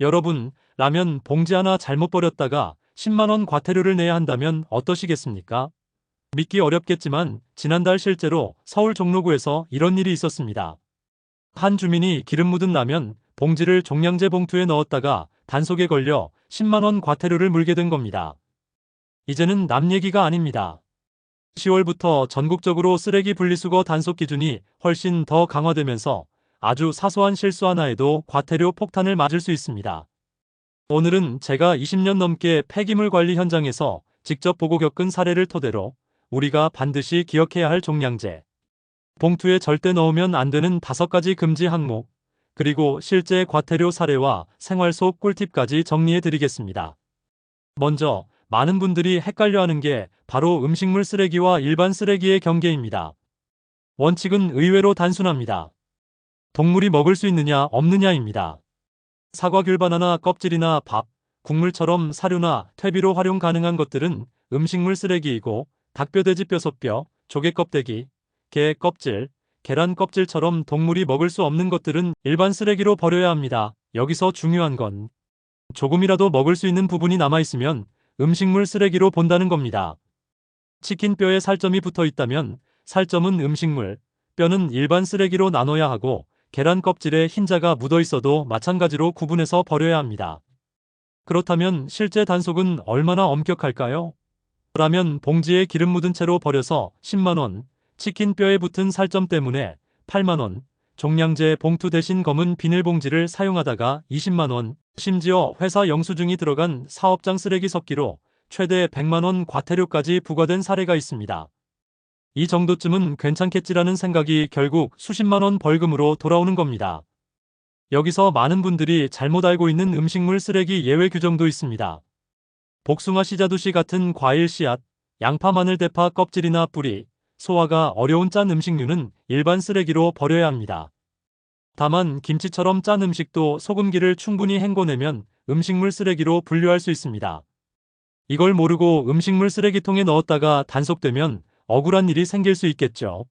여러분, 라면 봉지 하나 잘못 버렸다가 10만원 과태료를 내야 한다면 어떠시겠습니까? 믿기 어렵겠지만 지난달 실제로 서울 종로구에서 이런 일이 있었습니다. 한 주민이 기름 묻은 라면 봉지를 종량제 봉투에 넣었다가 단속에 걸려 10만원 과태료를 물게 된 겁니다. 이제는 남 얘기가 아닙니다. 10월부터 전국적으로 쓰레기 분리수거 단속 기준이 훨씬 더 강화되면서 아주 사소한 실수 하나에도 과태료 폭탄을 맞을 수 있습니다. 오늘은 제가 20년 넘게 폐기물 관리 현장에서 직접 보고 겪은 사례를 토대로 우리가 반드시 기억해야 할 종량제, 봉투에 절대 넣으면 안 되는 다섯 가지 금지 항목, 그리고 실제 과태료 사례와 생활 속 꿀팁까지 정리해 드리겠습니다. 먼저 많은 분들이 헷갈려 하는 게 바로 음식물 쓰레기와 일반 쓰레기의 경계입니다. 원칙은 의외로 단순합니다. 동물이 먹을 수 있느냐 없느냐입니다. 사과 귤 바나나 껍질이나 밥, 국물처럼 사료나 퇴비로 활용 가능한 것들은 음식물 쓰레기이고 닭뼈 돼지 뼈 소뼈, 조개 껍데기, 개 껍질, 계란 껍질처럼 동물이 먹을 수 없는 것들은 일반 쓰레기로 버려야 합니다. 여기서 중요한 건 조금이라도 먹을 수 있는 부분이 남아있으면 음식물 쓰레기로 본다는 겁니다. 치킨 뼈에 살점이 붙어 있다면 살점은 음식물, 뼈는 일반 쓰레기로 나눠야 하고 계란 껍질에 흰자가 묻어 있어도 마찬가지로 구분해서 버려야 합니다. 그렇다면 실제 단속은 얼마나 엄격할까요? 라면 봉지에 기름 묻은 채로 버려서 10만원, 치킨 뼈에 붙은 살점 때문에 8만원, 종량제 봉투 대신 검은 비닐봉지를 사용하다가 20만원, 심지어 회사 영수증이 들어간 사업장 쓰레기 섞기로 최대 100만원 과태료까지 부과된 사례가 있습니다. 이 정도쯤은 괜찮겠지라는 생각이 결국 수십만원 벌금으로 돌아오는 겁니다. 여기서 많은 분들이 잘못 알고 있는 음식물 쓰레기 예외 규정도 있습니다. 복숭아 씨자두씨 같은 과일 씨앗, 양파 마늘 대파 껍질이나 뿌리, 소화가 어려운 짠 음식류는 일반 쓰레기로 버려야 합니다. 다만 김치처럼 짠 음식도 소금기를 충분히 헹궈내면 음식물 쓰레기로 분류할 수 있습니다. 이걸 모르고 음식물 쓰레기통에 넣었다가 단속되면 억울한 일이 생길 수 있겠죠.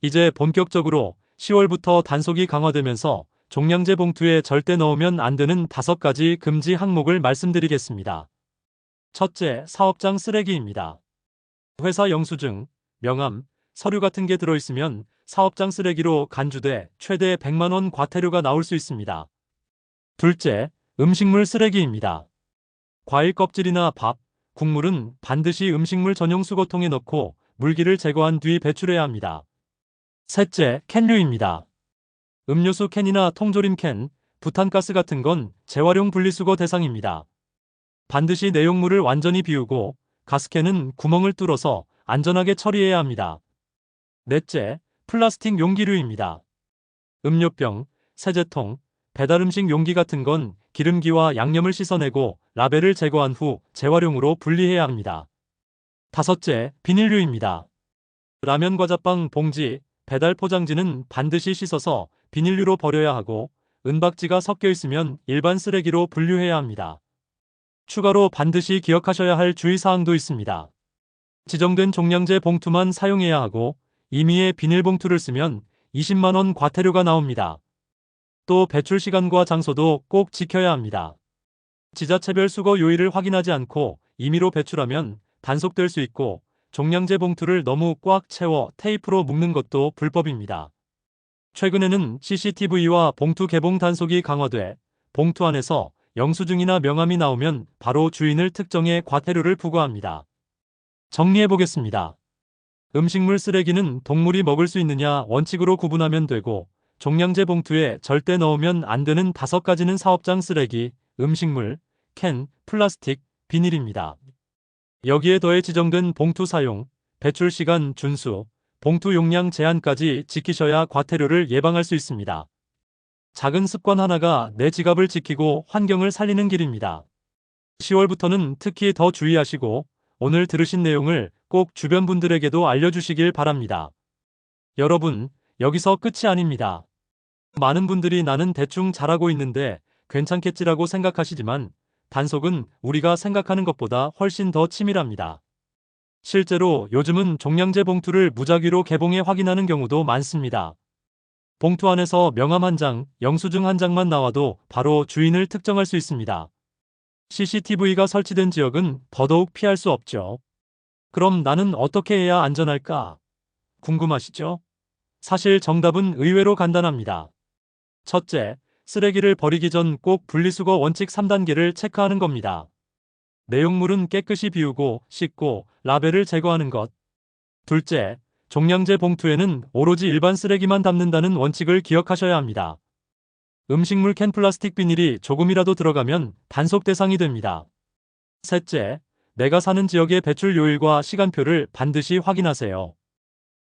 이제 본격적으로 10월부터 단속이 강화되면서 종량제 봉투에 절대 넣으면 안 되는 다섯 가지 금지 항목을 말씀드리겠습니다. 첫째, 사업장 쓰레기입니다. 회사 영수증, 명함, 서류 같은 게 들어있으면 사업장 쓰레기로 간주돼 최대 100만원 과태료가 나올 수 있습니다. 둘째, 음식물 쓰레기입니다. 과일 껍질이나 밥, 국물은 반드시 음식물 전용 수거통에 넣고 물기를 제거한 뒤 배출해야 합니다. 셋째, 캔류입니다. 음료수 캔이나 통조림 캔, 부탄가스 같은 건 재활용 분리수거 대상입니다. 반드시 내용물을 완전히 비우고 가스캔은 구멍을 뚫어서 안전하게 처리해야 합니다. 넷째, 플라스틱 용기류입니다. 음료병, 세제통, 배달음식 용기 같은 건 기름기와 양념을 씻어내고 라벨을 제거한 후 재활용으로 분리해야 합니다. 다섯째, 비닐류입니다. 라면 과자빵 봉지, 배달 포장지는 반드시 씻어서 비닐류로 버려야 하고 은박지가 섞여 있으면 일반 쓰레기로 분류해야 합니다. 추가로 반드시 기억하셔야 할 주의사항도 있습니다. 지정된 종량제 봉투만 사용해야 하고 임의의 비닐봉투를 쓰면 20만원 과태료가 나옵니다. 또 배출 시간과 장소도 꼭 지켜야 합니다. 지자체별 수거 요일을 확인하지 않고 임의로 배출하면 단속될 수 있고 종량제 봉투를 너무 꽉 채워 테이프로 묶는 것도 불법입니다. 최근에는 CCTV와 봉투 개봉 단속이 강화돼 봉투 안에서 영수증이나 명함이 나오면 바로 주인을 특정해 과태료를 부과합니다. 정리해 보겠습니다. 음식물 쓰레기는 동물이 먹을 수 있느냐 원칙으로 구분하면 되고 종량제 봉투에 절대 넣으면 안 되는 다섯 가지는 사업장 쓰레기, 음식물, 캔, 플라스틱, 비닐입니다. 여기에 더해 지정된 봉투 사용, 배출 시간 준수, 봉투 용량 제한까지 지키셔야 과태료를 예방할 수 있습니다. 작은 습관 하나가 내 지갑을 지키고 환경을 살리는 길입니다. 10월부터는 특히 더 주의하시고 오늘 들으신 내용을 꼭 주변 분들에게도 알려주시길 바랍니다. 여러분, 여기서 끝이 아닙니다. 많은 분들이 나는 대충 잘하고 있는데 괜찮겠지라고 생각하시지만 단속은 우리가 생각하는 것보다 훨씬 더 치밀합니다. 실제로 요즘은 종량제 봉투를 무작위로 개봉해 확인하는 경우도 많습니다. 봉투 안에서 명함 한 장, 영수증 한 장만 나와도 바로 주인을 특정할 수 있습니다. CCTV가 설치된 지역은 더더욱 피할 수 없죠. 그럼 나는 어떻게 해야 안전할까? 궁금하시죠? 사실 정답은 의외로 간단합니다. 첫째, 쓰레기를 버리기 전 꼭 분리수거 원칙 3단계를 체크하는 겁니다. 내용물은 깨끗이 비우고 씻고 라벨을 제거하는 것. 둘째, 종량제 봉투에는 오로지 일반 쓰레기만 담는다는 원칙을 기억하셔야 합니다. 음식물 캔 플라스틱 비닐이 조금이라도 들어가면 단속 대상이 됩니다. 셋째, 내가 사는 지역의 배출 요일과 시간표를 반드시 확인하세요.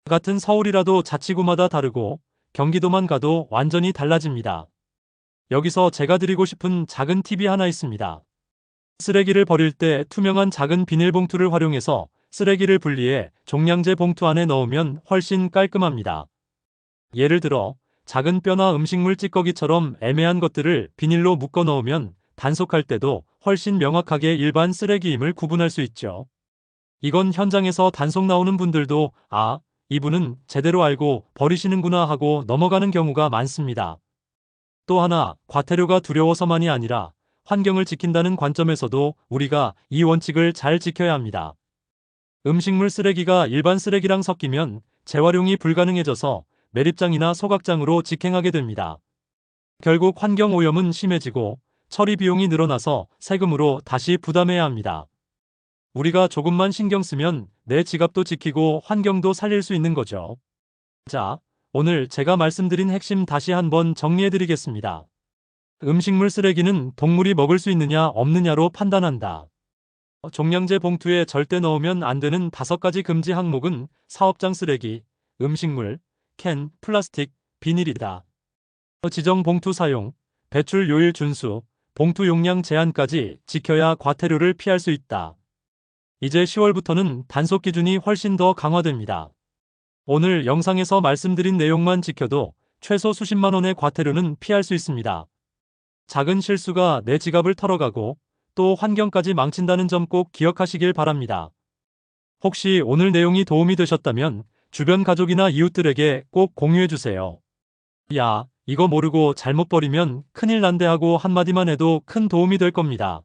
같은 서울이라도 자치구마다 다르고 경기도만 가도 완전히 달라집니다. 여기서 제가 드리고 싶은 작은 팁이 하나 있습니다. 쓰레기를 버릴 때 투명한 작은 비닐봉투를 활용해서 쓰레기를 분리해 종량제 봉투 안에 넣으면 훨씬 깔끔합니다. 예를 들어 작은 뼈나 음식물 찌꺼기처럼 애매한 것들을 비닐로 묶어 넣으면 단속할 때도 훨씬 명확하게 일반 쓰레기임을 구분할 수 있죠. 이건 현장에서 단속 나오는 분들도 아, 이분은 제대로 알고 버리시는구나 하고 넘어가는 경우가 많습니다. 또 하나, 과태료가 두려워서만이 아니라 환경을 지킨다는 관점에서도 우리가 이 원칙을 잘 지켜야 합니다. 음식물 쓰레기가 일반 쓰레기랑 섞이면 재활용이 불가능해져서 매립장이나 소각장으로 직행하게 됩니다. 결국 환경 오염은 심해지고 처리 비용이 늘어나서 세금으로 다시 부담해야 합니다. 우리가 조금만 신경 쓰면 내 지갑도 지키고 환경도 살릴 수 있는 거죠. 자, 오늘 제가 말씀드린 핵심 다시 한번 정리해 드리겠습니다. 음식물 쓰레기는 동물이 먹을 수 있느냐 없느냐로 판단한다. 종량제 봉투에 절대 넣으면 안 되는 다섯 가지 금지 항목은 사업장 쓰레기, 음식물, 캔, 플라스틱, 비닐이다. 지정 봉투 사용, 배출 요일 준수, 봉투 용량 제한까지 지켜야 과태료를 피할 수 있다. 이제 10월부터는 단속 기준이 훨씬 더 강화됩니다. 오늘 영상에서 말씀드린 내용만 지켜도 최소 수십만 원의 과태료는 피할 수 있습니다. 작은 실수가 내 지갑을 털어가고 또 환경까지 망친다는 점 꼭 기억하시길 바랍니다. 혹시 오늘 내용이 도움이 되셨다면 주변 가족이나 이웃들에게 꼭 공유해주세요. 야, 이거 모르고 잘못 버리면 큰일 난대 하고 한마디만 해도 큰 도움이 될 겁니다.